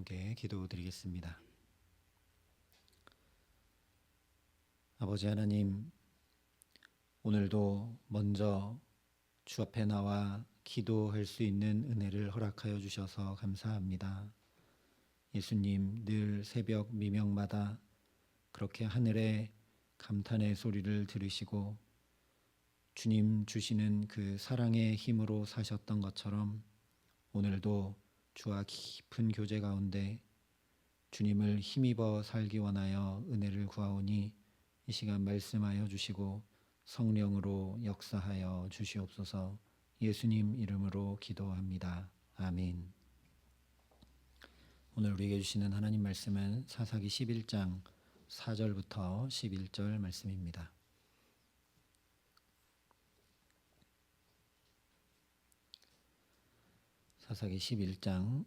함께 기도 드리겠습니다. 아버지 하나님, 오늘도 먼저 주 앞에 나와 기도할 수 있는 은혜를 허락하여 주셔서 감사합니다. 예수님, 늘 새벽 미명마다 그렇게 하늘에 감탄의 소리를 들으시고 주님 주시는 그 사랑의 힘으로 사셨던 것처럼 오늘도 주와 깊은 교제 가운데 주님을 힘입어 살기 원하여 은혜를 구하오니 이 시간 말씀하여 주시고 성령으로 역사하여 주시옵소서 예수님 이름으로 기도합니다. 아멘. 오늘 우리에게 주시는 하나님 말씀은 사사기 11장 4절부터 11절 말씀입니다. 사사기 11장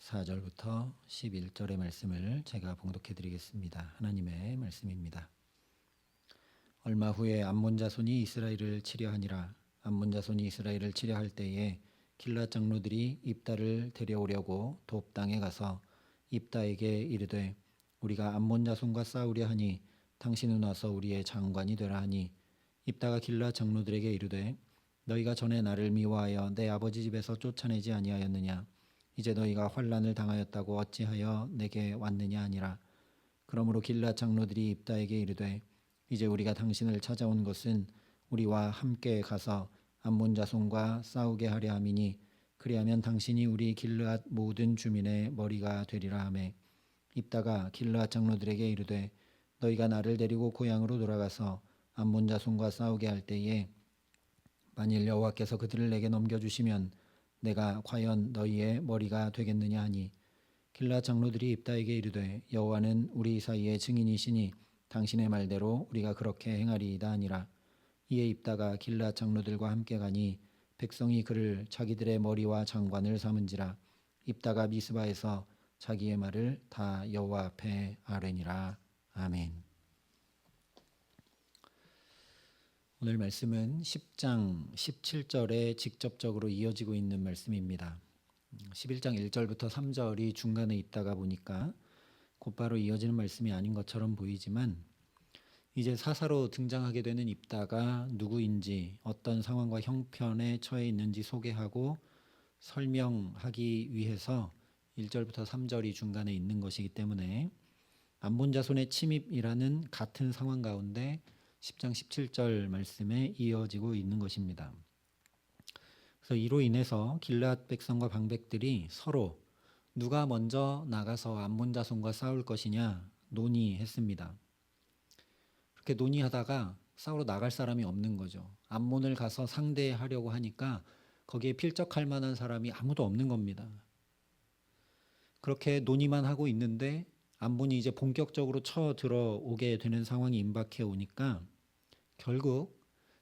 4절부터 11절의 말씀을 제가 봉독해 드리겠습니다. 하나님의 말씀입니다. 얼마 후에 암몬 자손이 이스라엘을 치려 하니라 암몬 자손이 이스라엘을 치려 할 때에 길랏 장로들이 입다를 데려오려고 돕 땅에 가서 입다에게 이르되 우리가 암몬 자손과 싸우려 하니 당신은 와서 우리의 장관이 되라 하니 입다가 길랏 장로들에게 이르되 너희가 전에 나를 미워하여 내 아버지 집에서 쫓아내지 아니하였느냐? 이제 너희가 환란을 당하였다고 어찌하여 내게 왔느냐 아니라. 그러므로 길랏 장로들이 입다에게 이르되 이제 우리가 당신을 찾아온 것은 우리와 함께 가서 암몬 자손과 싸우게 하려 함이니 그리하면 당신이 우리 길르앗 모든 주민의 머리가 되리라 하매. 입다가 길르앗 장로들에게 이르되 너희가 나를 데리고 고향으로 돌아가서 암몬 자손과 싸우게 할 때에 만일 여호와께서 그들을 내게 넘겨주시면 내가 과연 너희의 머리가 되겠느냐 하니 길라 장로들이 입다에게 이르되 여호와는 우리 사이의 증인이시니 당신의 말대로 우리가 그렇게 행하리이다 아니라. 이에 입다가 길라 장로들과 함께 가니 백성이 그를 자기들의 머리와 장관을 삼은지라. 입다가 미스바에서 자기의 말을 다 여호와 앞에 아뢰니라. 아멘. 오늘 말씀은 10장 17절에 직접적으로 이어지고 있는 말씀입니다. 11장 1절부터 3절이 중간에 있다가 보니까 곧바로 이어지는 말씀이 아닌 것처럼 보이지만 이제 사사로 등장하게 되는 입다가 누구인지 어떤 상황과 형편에 처해 있는지 소개하고 설명하기 위해서 1절부터 3절이 중간에 있는 것이기 때문에 암본 자손의 침입이라는 같은 상황 가운데 10장 17절 말씀에 이어지고 있는 것입니다. 그래서 이로 인해서 길앗 백성과 방백들이 서로 누가 먼저 나가서 암몬 자손과 싸울 것이냐 논의했습니다. 그렇게 논의하다가 싸우러 나갈 사람이 없는 거죠. 암몬을 가서 상대하려고 하니까 거기에 필적할 만한 사람이 아무도 없는 겁니다. 그렇게 논의만 하고 있는데 암몬이 이제 본격적으로 쳐 들어오게 되는 상황이 임박해 오니까 결국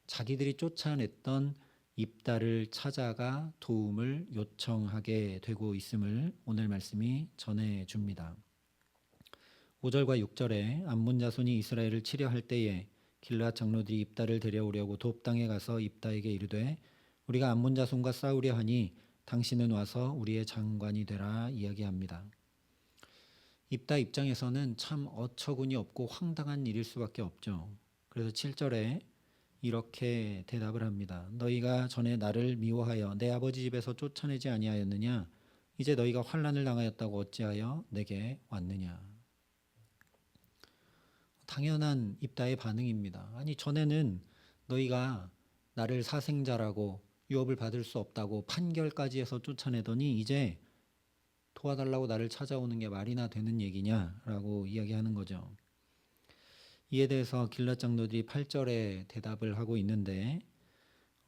자기들이 쫓아냈던 입다를 찾아가 도움을 요청하게 되고 있음을 오늘 말씀이 전해 줍니다. 5절과 6절에 암몬 자손이 이스라엘을 치려할 때에 길라 장로들이 입다를 데려오려고 돕 땅에 가서 입다에게 이르되 우리가 암몬 자손과 싸우려 하니 당신은 와서 우리의 장관이 되라 이야기합니다. 입다 입장에서는 참 어처구니 없고 황당한 일일 수밖에 없죠. 그래서 7절에 이렇게 대답을 합니다. 너희가 전에 나를 미워하여 내 아버지 집에서 쫓아내지 아니하였느냐? 이제 너희가 환란을 당하였다고 어찌하여 내게 왔느냐? 당연한 입다의 반응입니다. 아니 전에는 너희가 나를 사생자라고 유업을 받을 수 없다고 판결까지 해서 쫓아내더니 이제 도와달라고 나를 찾아오는 게 말이나 되는 얘기냐라고 이야기하는 거죠. 이에 대해서 길랏 장로들이 8절에 대답을 하고 있는데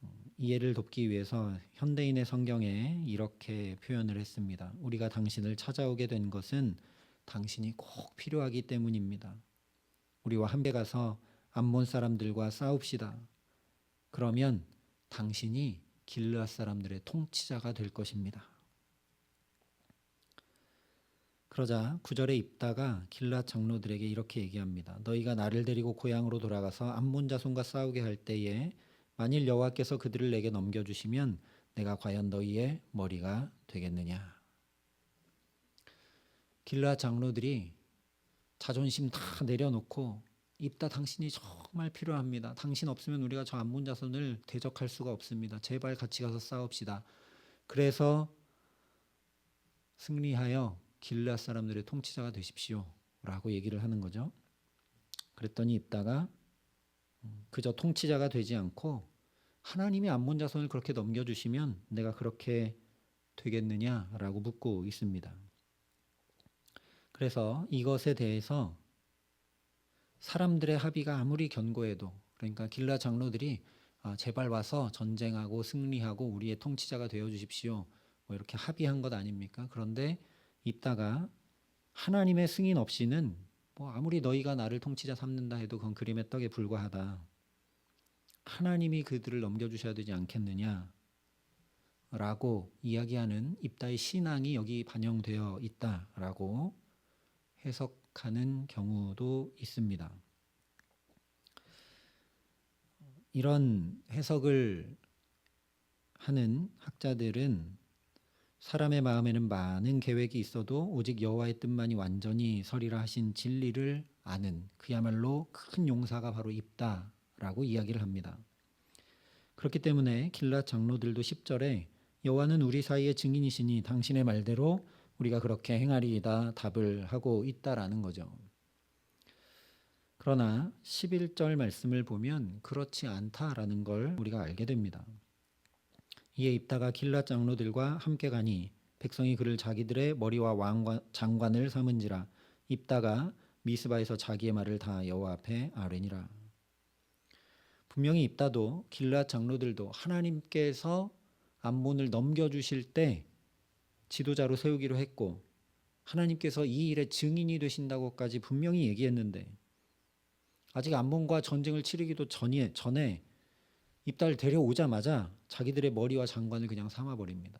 어, 이해를 돕기 위해서 현대인의 성경에 이렇게 표현을 했습니다. 우리가 당신을 찾아오게 된 것은 당신이 꼭 필요하기 때문입니다. 우리와 함께 가서 암몬 사람들과 싸웁시다. 그러면 당신이 길르앗 사람들의 통치자가 될 것입니다. 그러자 구절에 입다가 길라 장로들에게 이렇게 얘기합니다. 너희가 나를 데리고 고향으로 돌아가서 암몬 자손과 싸우게 할 때에 만일 여호와께서 그들을 내게 넘겨 주시면 내가 과연 너희의 머리가 되겠느냐? 길라 장로들이 자존심 다 내려놓고 입다 당신이 정말 필요합니다. 당신 없으면 우리가 저 암몬 자손을 대적할 수가 없습니다. 제발 같이 가서 싸웁시다. 그래서 승리하여 길라 사람들의 통치자가 되십시오라고 얘기를 하는 거죠. 그랬더니 입다가 음, 그저 통치자가 되지 않고 하나님이 암몬 자손을 그렇게 넘겨주시면 내가 그렇게 되겠느냐라고 묻고 있습니다. 그래서 이것에 대해서 사람들의 합의가 아무리 견고해도 그러니까 길라 장로들이 아, 제발 와서 전쟁하고 승리하고 우리의 통치자가 되어 주십시오. 뭐 이렇게 합의한 것 아닙니까? 그런데 있다가 하나님의 승인 없이는 뭐 아무리 너희가 나를 통치자 삼는다 해도 그건 그림의 떡에 불과하다. 하나님이 그들을 넘겨주셔야 되지 않겠느냐? 라고 이야기하는 입다의 신앙이 여기 반영되어 있다라고 해석하는 경우도 있습니다. 이런 해석을 하는 학자들은 사람의 마음에는 많은 계획이 있어도 오직 여호와의 뜻만이 완전히 서리라 하신 진리를 아는 그야말로 큰 용사가 바로 입다라고 이야기를 합니다. 그렇기 때문에 길랏 장로들도 10절에 여호와는 우리 사이의 증인이시니 당신의 말대로 우리가 그렇게 행하리이다 답을 하고 있다라는 거죠. 그러나 11절 말씀을 보면 그렇지 않다라는 걸 우리가 알게 됩니다. 이에 입다가 길랏 장로들과 함께 가니 백성이 그를 자기들의 머리와 왕관, 장관을 삼은지라 입다가 미스바에서 자기의 말을 다 여호와 앞에 아뢰니라. 분명히 입다도 길랏 장로들도 하나님께서 암몬을 넘겨주실 때 지도자로 세우기로 했고 하나님께서 이 일의 증인이 되신다고까지 분명히 얘기했는데 아직 암몬과 전쟁을 치르기도 전에 전에 입다를 데려오자마자 자기들의 머리와 장관을 그냥 삼아버립니다.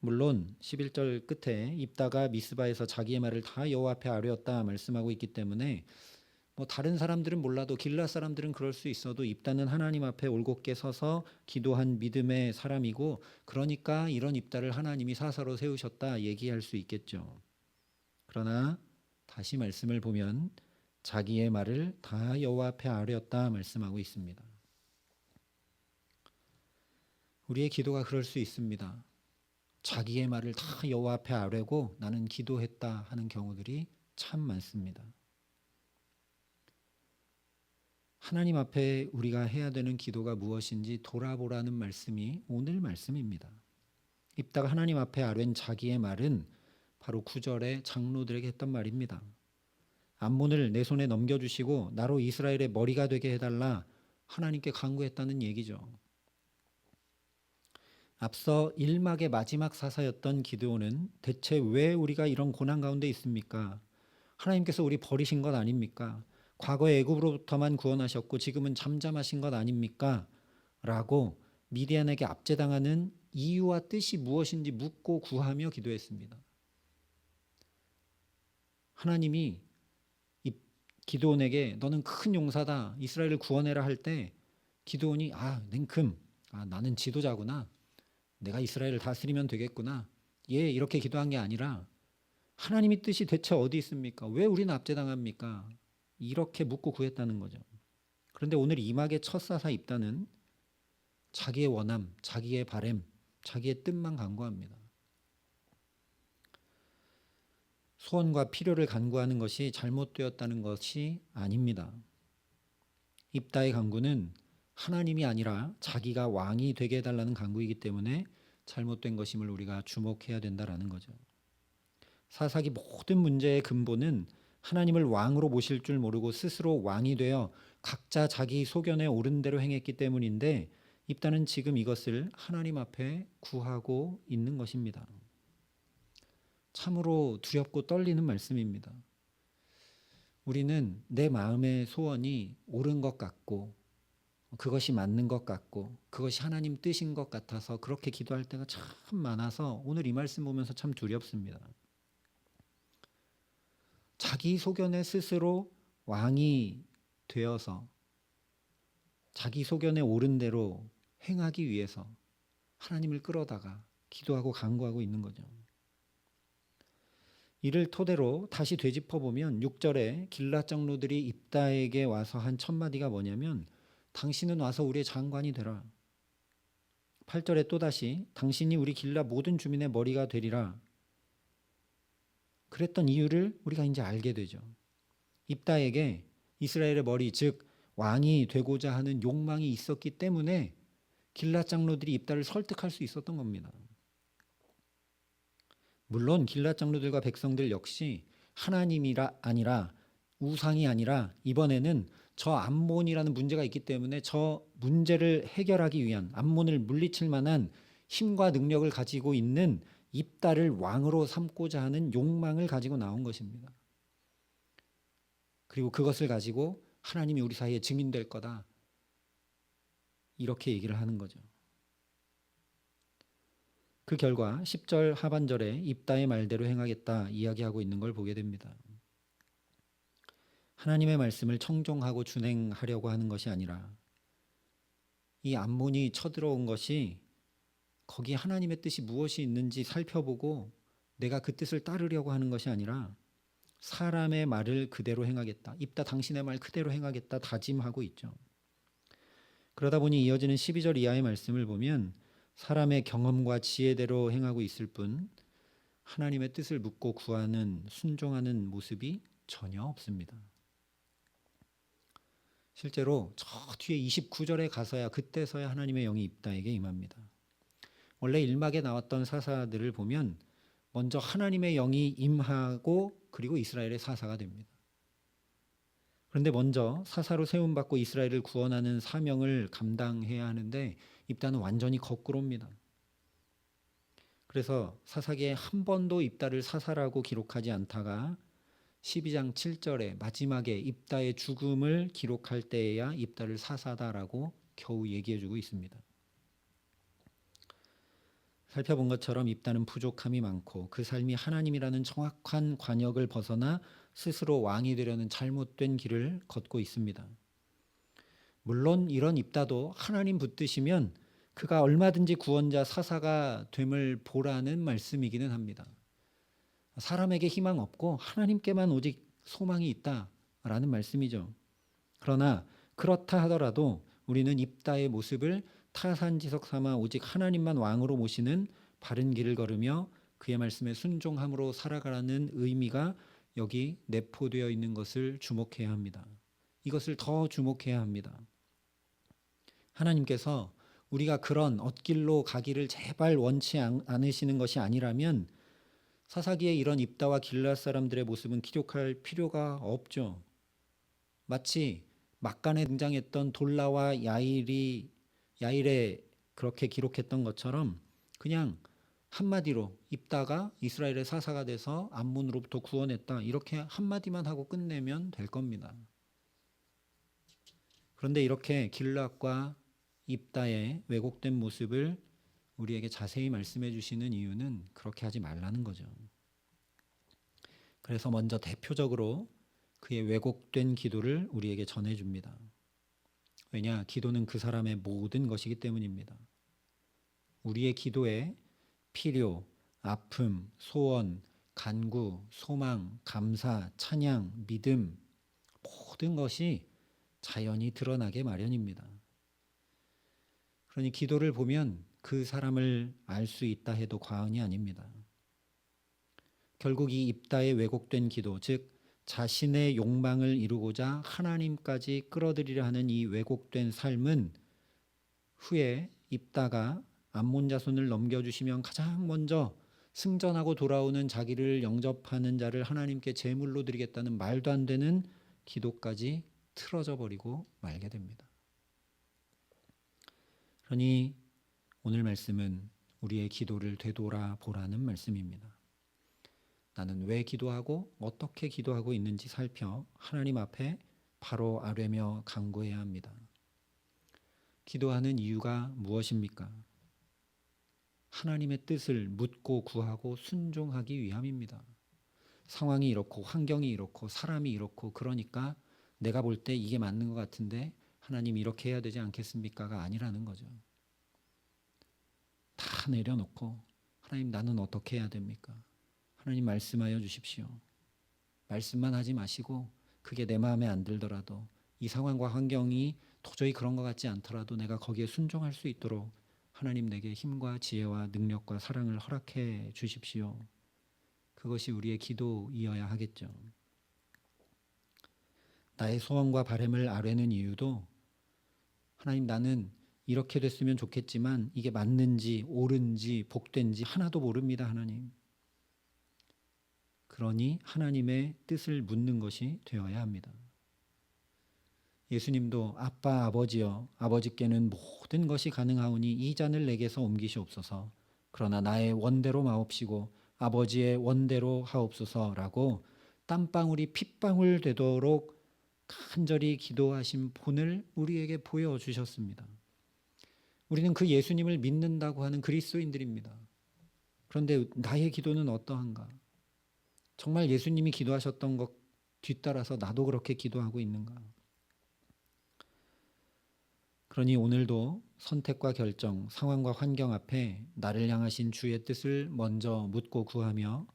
물론 11절 끝에 입다가 미스바에서 자기의 말을 다 여호와 앞에 아뢰었다 말씀하고 있기 때문에 뭐 다른 사람들은 몰라도 길라 사람들은 그럴 수 있어도 입다는 하나님 앞에 올곧게 서서 기도한 믿음의 사람이고 그러니까 이런 입다를 하나님이 사사로 세우셨다 얘기할 수 있겠죠. 그러나 다시 말씀을 보면 자기의 말을 다 여호와 앞에 아뢰었다 말씀하고 있습니다. 우리의 기도가 그럴 수 있습니다. 자기의 말을 다 여호와 앞에 아뢰고 나는 기도했다 하는 경우들이 참 많습니다. 하나님 앞에 우리가 해야 되는 기도가 무엇인지 돌아보라는 말씀이 오늘 말씀입니다. 입다가 하나님 앞에 아뢰는 자기의 말은 바로 구절에 장로들에게 했던 말입니다. 암몬을 내 손에 넘겨주시고 나로 이스라엘의 머리가 되게 해달라 하나님께 간구했다는 얘기죠. 앞서 1막의 마지막 사사였던 기드온은 대체 왜 우리가 이런 고난 가운데 있습니까? 하나님께서 우리 버리신 것 아닙니까? 과거에 애굽으로부터만 구원하셨고 지금은 잠잠하신 것 아닙니까? 라고 미디안에게 압제당하는 이유와 뜻이 무엇인지 묻고 구하며 기도했습니다. 하나님이 기도원에게 너는 큰 용사다. 이스라엘을 구원해라 할 때 기도원이 아, 냉큼. 아, 나는 지도자구나. 내가 이스라엘을 다스리면 되겠구나. 예, 이렇게 기도한 게 아니라 하나님의 뜻이 대체 어디 있습니까? 왜 우리는 압제당합니까? 이렇게 묻고 구했다는 거죠. 그런데 오늘 이막의 첫 사사 입다는 자기의 원함, 자기의 바램, 자기의 뜻만 간구합니다. 소원과 필요를 간구하는 것이 잘못되었다는 것이 아닙니다. 입다의 간구는 하나님이 아니라 자기가 왕이 되게 해달라는 간구이기 때문에 잘못된 것임을 우리가 주목해야 된다라는 거죠. 사사기 모든 문제의 근본은 하나님을 왕으로 모실 줄 모르고 스스로 왕이 되어 각자 자기 소견에 옳은 대로 행했기 때문인데 입다는 지금 이것을 하나님 앞에 구하고 있는 것입니다. 참으로 두렵고 떨리는 말씀입니다. 우리는 내 마음의 소원이 옳은 것 같고 그것이 맞는 것 같고 그것이 하나님 뜻인 것 같아서 그렇게 기도할 때가 참 많아서 오늘 이 말씀 보면서 참 두렵습니다. 자기 소견에 스스로 왕이 되어서 자기 소견에 옳은 대로 행하기 위해서 하나님을 끌어다가 기도하고 간구하고 있는 거죠. 이를 토대로 다시 되짚어 보면 6절에 길라 장로들이 입다에게 와서 한 첫 마디가 뭐냐면 당신은 와서 우리의 장관이 되라. 8절에 또다시 당신이 우리 길라 모든 주민의 머리가 되리라. 그랬던 이유를 우리가 이제 알게 되죠. 입다에게 이스라엘의 머리 즉 왕이 되고자 하는 욕망이 있었기 때문에 길라 장로들이 입다를 설득할 수 있었던 겁니다. 물론 길라 장로들과 백성들 역시 하나님이라 아니라 우상이 아니라 이번에는 저 암몬이라는 문제가 있기 때문에 저 문제를 해결하기 위한 암몬을 물리칠 만한 힘과 능력을 가지고 있는 입다를 왕으로 삼고자 하는 욕망을 가지고 나온 것입니다. 그리고 그것을 가지고 하나님이 우리 사이에 증인될 거다. 이렇게 얘기를 하는 거죠. 그 결과 10절 하반절에 입다의 말대로 행하겠다 이야기하고 있는 걸 보게 됩니다. 하나님의 말씀을 청종하고 준행하려고 하는 것이 아니라 이 암몬이 쳐들어온 것이 거기 하나님의 뜻이 무엇이 있는지 살펴보고 내가 그 뜻을 따르려고 하는 것이 아니라 사람의 말을 그대로 행하겠다. 입다 당신의 말 그대로 행하겠다 다짐하고 있죠. 그러다 보니 이어지는 12절 이하의 말씀을 보면 사람의 경험과 지혜대로 행하고 있을 뿐 하나님의 뜻을 묻고 구하는 순종하는 모습이 전혀 없습니다. 실제로 저 뒤에 29절에 가서야 그때서야 하나님의 영이 입다에게 임합니다. 원래 일막에 나왔던 사사들을 보면 먼저 하나님의 영이 임하고 그리고 이스라엘의 사사가 됩니다. 그런데 먼저 사사로 세움 받고 이스라엘을 구원하는 사명을 감당해야 하는데 입다는 완전히 거꾸로입니다. 그래서 사사기에 한 번도 입다를 사사라고 기록하지 않다가 12장 7절에 마지막에 입다의 죽음을 기록할 때에야 입다를 사사다라고 겨우 얘기해 주고 있습니다. 살펴본 것처럼 입다는 부족함이 많고 그 삶이 하나님이라는 정확한 관역을 벗어나 스스로 왕이 되려는 잘못된 길을 걷고 있습니다. 물론 이런 입다도 하나님 붙드시면 그가 얼마든지 구원자 사사가 됨을 보라는 말씀이기는 합니다. 사람에게 희망 없고 하나님께만 오직 소망이 있다라는 말씀이죠. 그러나 그렇다 하더라도 우리는 입다의 모습을 타산지석 삼아 오직 하나님만 왕으로 모시는 바른 길을 걸으며 그의 말씀에 순종함으로 살아가라는 의미가 여기 내포되어 있는 것을 주목해야 합니다. 이것을 더 주목해야 합니다. 하나님께서 우리가 그런 엇길로 가기를 제발 원치 않으시는 것이 아니라면 사사기의 이런 입다와 길라 사람들의 모습은 기록할 필요가 없죠. 마치 막간에 등장했던 돌라와 야일이 야일에 그렇게 기록했던 것처럼 그냥 한마디로 입다가 이스라엘의 사사가 돼서 암문으로부터 구원했다 이렇게 한마디만 하고 끝내면 될 겁니다. 그런데 이렇게 길락과 입다의 왜곡된 모습을 우리에게 자세히 말씀해 주시는 이유는 그렇게 하지 말라는 거죠. 그래서 먼저 대표적으로 그의 왜곡된 기도를 우리에게 전해 줍니다. 왜냐? 기도는 그 사람의 모든 것이기 때문입니다. 우리의 기도에 필요, 아픔, 소원, 간구, 소망, 감사, 찬양, 믿음 모든 것이 자연히 드러나게 마련입니다. 그러니 기도를 보면 그 사람을 알 수 있다 해도 과언이 아닙니다. 결국 이 입다의 왜곡된 기도, 즉 자신의 욕망을 이루고자 하나님까지 끌어들이려 하는 이 왜곡된 삶은 후에 입다가 암몬 자손을 넘겨주시면 가장 먼저 승전하고 돌아오는 자기를 영접하는 자를 하나님께 제물로 드리겠다는 말도 안 되는 기도까지 틀어져 버리고 말게 됩니다. 그러니 오늘 말씀은 우리의 기도를 되돌아 보라는 말씀입니다. 나는 왜 기도하고 어떻게 기도하고 있는지 살펴 하나님 앞에 바로 아뢰며 간구해야 합니다. 기도하는 이유가 무엇입니까? 하나님의 뜻을 묻고 구하고 순종하기 위함입니다. 상황이 이렇고 환경이 이렇고 사람이 이렇고 그러니까 내가 볼 때 이게 맞는 것 같은데 하나님 이렇게 해야 되지 않겠습니까가 아니라는 거죠. 다 내려놓고 하나님 나는 어떻게 해야 됩니까? 하나님 말씀하여 주십시오. 말씀만 하지 마시고 그게 내 마음에 안 들더라도 이 상황과 환경이 도저히 그런 것 같지 않더라도 내가 거기에 순종할 수 있도록 하나님 내게 힘과 지혜와 능력과 사랑을 허락해 주십시오. 그것이 우리의 기도이어야 하겠죠. 나의 소원과 바램을 아뢰는 이유도 하나님 나는 이렇게 됐으면 좋겠지만 이게 맞는지 옳은지 복된지 하나도 모릅니다, 하나님. 그러니 하나님의 뜻을 묻는 것이 되어야 합니다. 예수님도 아빠 아버지여 아버지께는 모든 것이 가능하오니 이 잔을 내게서 옮기시옵소서. 그러나 나의 원대로 마옵시고 아버지의 원대로 하옵소서라고 땀방울이 핏방울 되도록 간절히 기도하신 본을 우리에게 보여 주셨습니다. 우리는 그 예수님을 믿는다고 하는 그리스도인들입니다. 그런데 나의 기도는 어떠한가? 정말 예수님이 기도하셨던 것 뒤따라서 나도 그렇게 기도하고 있는가? 그러니 오늘도 선택과 결정, 상황과 환경 앞에 나를 향하신 주의 뜻을 먼저 묻고 구하며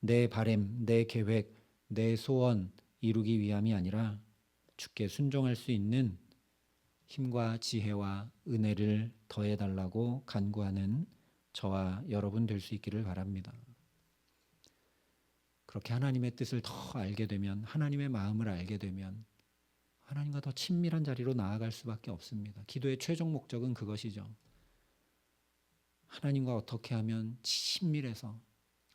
내 바램, 내 계획, 내 소원 이루기 위함이 아니라 주께 순종할 수 있는 힘과 지혜와 은혜를 더해 달라고 간구하는 저와 여러분 될 수 있기를 바랍니다. 그렇게 하나님의 뜻을 더 알게 되면 하나님의 마음을 알게 되면 하나님과 더 친밀한 자리로 나아갈 수밖에 없습니다. 기도의 최종 목적은 그것이죠. 하나님과 어떻게 하면 친밀해서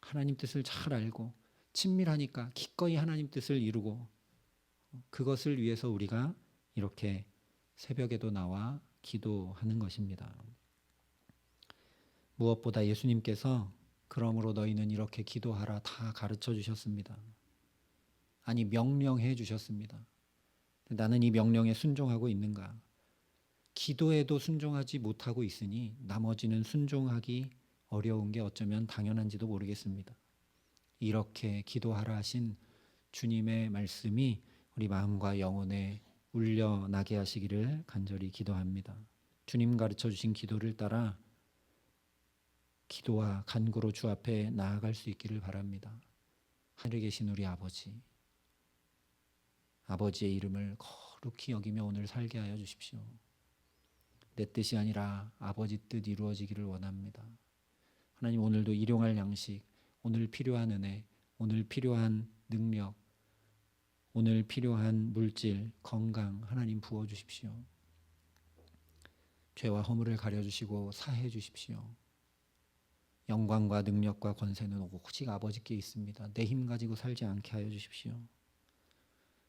하나님 뜻을 잘 알고 친밀하니까 기꺼이 하나님 뜻을 이루고 그것을 위해서 우리가 이렇게 새벽에도 나와 기도하는 것입니다. 무엇보다 예수님께서 그러므로 너희는 이렇게 기도하라 다 가르쳐 주셨습니다. 아니 명령해 주셨습니다. 나는 이 명령에 순종하고 있는가? 기도에도 순종하지 못하고 있으니 나머지는 순종하기 어려운 게 어쩌면 당연한지도 모르겠습니다. 이렇게 기도하라 하신 주님의 말씀이 우리 마음과 영혼에 울려나게 하시기를 간절히 기도합니다. 주님 가르쳐 주신 기도를 따라 기도와 간구로 주 앞에 나아갈 수 있기를 바랍니다. 하늘에 계신 우리 아버지, 아버지의 이름을 거룩히 여기며 오늘 살게 하여 주십시오. 내 뜻이 아니라 아버지 뜻 이루어지기를 원합니다. 하나님 오늘도 일용할 양식, 오늘 필요한 은혜, 오늘 필요한 능력, 오늘 필요한 물질, 건강 하나님 부어 주십시오. 죄와 허물을 가려 주시고 사해 주십시오. 영광과 능력과 권세는 오직 아버지께 있습니다. 내 힘 가지고 살지 않게 하여 주십시오.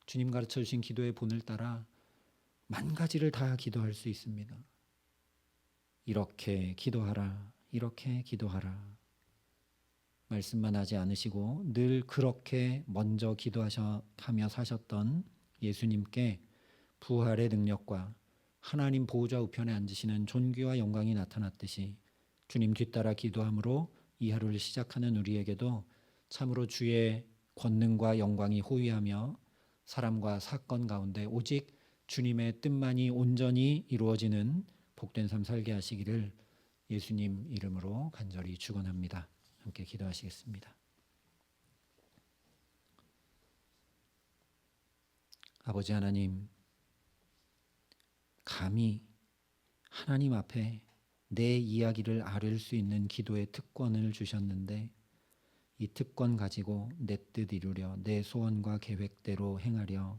주님 가르쳐 주신 기도의 본을 따라 만 가지를 다 기도할 수 있습니다. 이렇게 기도하라. 이렇게 기도하라. 말씀만 하지 않으시고 늘 그렇게 먼저 기도하며 사셨던 예수님께 부활의 능력과 하나님 보호자 우편에 앉으시는 존귀와 영광이 나타났듯이 주님 뒤따라 기도함으로 이 하루를 시작하는 우리에게도 참으로 주의 권능과 영광이 호위하며 사람과 사건 가운데 오직 주님의 뜻만이 온전히 이루어지는 복된 삶 살게 하시기를 예수님 이름으로 간절히 축원합니다. 함께 기도하시겠습니다. 아버지 하나님, 감히 하나님 앞에 내 이야기를 아뢰 수 있는 기도의 특권을 주셨는데 이 특권 가지고 내 뜻 이루려 내 소원과 계획대로 행하려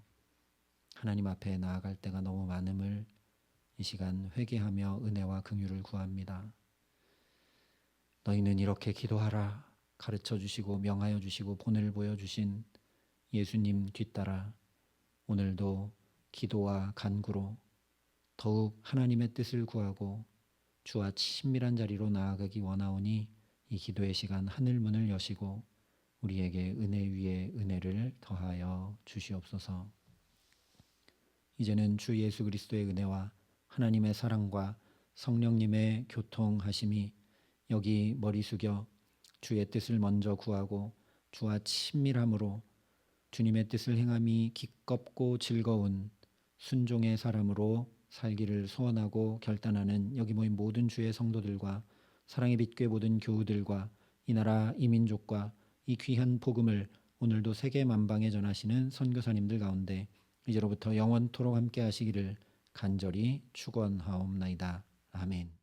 하나님 앞에 나아갈 때가 너무 많음을 이 시간 회개하며 은혜와 긍휼을 구합니다. 너희는 이렇게 기도하라 가르쳐 주시고 명하여 주시고 본을 보여 주신 예수님 뒤따라 오늘도 기도와 간구로 더욱 하나님의 뜻을 구하고 주와 친밀한 자리로 나아가기 원하오니 이 기도의 시간 하늘 문을 여시고 우리에게 은혜 위에 은혜를 더하여 주시옵소서. 이제는 주 예수 그리스도의 은혜와 하나님의 사랑과 성령님의 교통하심이 여기 머리 숙여 주의 뜻을 먼저 구하고 주와 친밀함으로 주님의 뜻을 행함이 기껍고 즐거운 순종의 사람으로 살기를 소원하고 결단하는 여기 모인 모든 주의 성도들과 사랑의 빛교회 모든 교우들과 이 나라 이 민족과 이 귀한 복음을 오늘도 세계 만방에 전하시는 선교사님들 가운데 이제로부터 영원토록 함께 하시기를 간절히 축원하옵나이다. 아멘.